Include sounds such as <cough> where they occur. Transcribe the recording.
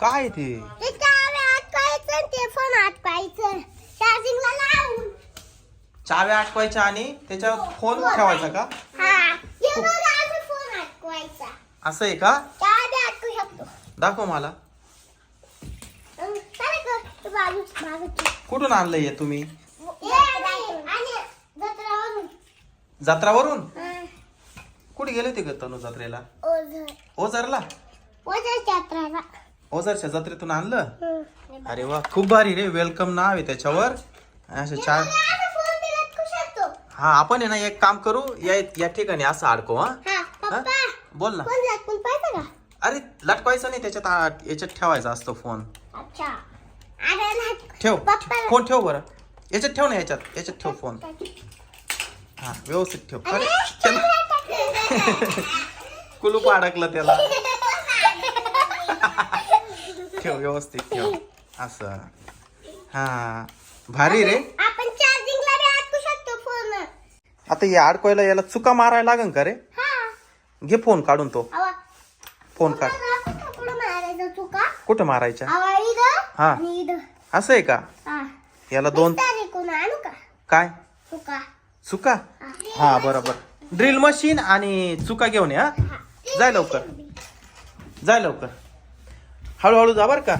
काय ते? चावे चाव्या अटकवायच्या आणि त्याच्यावर फोन ठेवायचा का? हा हे असं आहे का? दाखव मला. कुठून आणलंय हे तुम्ही? जत्रावरून. हा, कुठे गेले होते ग तनू जत्रेला? ओझर. ओझरला? ओझरच्या जत्रेतून आणलं. अरे वा खूप भारी रे वेलकम नाव आहे त्याच्यावर. असं चार. हा आपण आहे ना एक काम करू या या ठिकाणी असं अडकू हा. बोल ना? अरे लटकवायचं नाही त्याच्यात याच्यात ठेवायचा असतो फोन ठेव फोन ठेव बरं. याच्यात ठेव ना याच्यात याच्यात ठेव फोन हा व्यवस्थित ठेव. अरे <laughs> कुलूप अडकलं त्याला. <laughs> ठेव व्यवस्थित ठेव. असं. हा. भारी रे. आपण चार्जिंगला बी अटकू शकतो फोन. आता हे अडकवायला याला चुका मारायला लागन का रे? हा. घे फोन काढून तो. आवा फोन काढ. कुठं कुठं मारायचं चुका? कुठं मारायच्या आवा इथं. हा. आणि इथं. असं आहे का? हा. याला दोन तारीखून आणू का? काय? चुका. चुका? हा. बरोबर. ड्रिल मशीन आणि चुका घेऊन ये हा. जाय लवकर. जाय लवकर. हळूहळू जा बरं का.